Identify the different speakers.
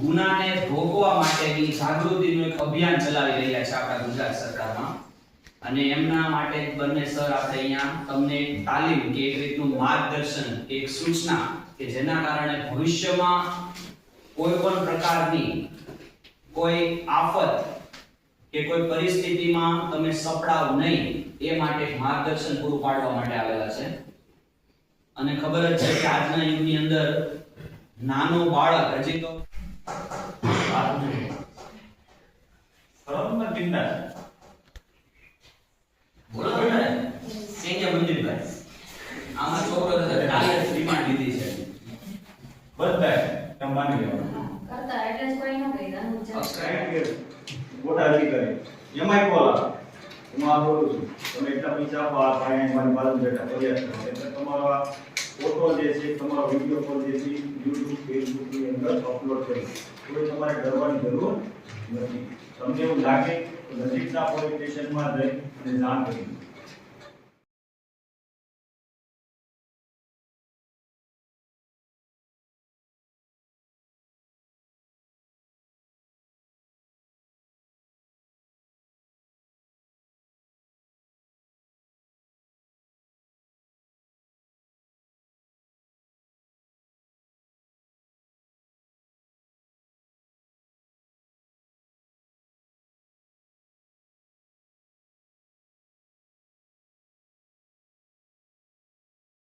Speaker 1: ગુનાને રોકવા માટેની જાગૃતિનું એક અભિયાન ચલાવી રહ્યા છે આપણા ગુજરાત સરકારમાં. અને એમના માટે બંને સર આપણે અહીંયા તમને તાલીમ કે એક રીતનું માર્ગદર્શન એક સૂચના કે જેના કારણે ભવિષ્યમાં કોઈ પણ પ્રકારની કોઈ આફત કે કોઈ પરિસ્થિતિમાં તમે સપડાવ નહીં, એ માટે માર્ગદર્શન પૂરું પાડવા માટે આવેલા છે. અને ખબર જ છે કે આજના યુગની અંદર નાનો બાળક હજી તો
Speaker 2: બરાબર ચિંતા
Speaker 1: બોલો ને કેન્યા મંદિરભાઈ આમાં છોકરો છે કાલે જ રિમાન્ડ લીધી છે
Speaker 2: બધા તમે માની લેવાનું
Speaker 3: કરતા એટલે જ કોઈ ન કહી દાનું છે
Speaker 1: Subscribe.
Speaker 2: મોટા અધિકારી એમાંય કોલ આવે હું આ બોલું છું તમે એટલા પૈસા આપો આ ભાઈ મારી બાજુ બેઠા ફરિયાદ કરો એટલે તમારો આ ફોટો જે છે, તમારો વીડિયો કોલ જે છે યુટ્યુબ ફેસબુકની અંદર અપલોડ કરી કોઈ તમારે ડરવાની જરૂર નથી. તમને એવું લાગે નજીકના પોલીસ સ્ટેશનમાં જઈ અને જાણ કરી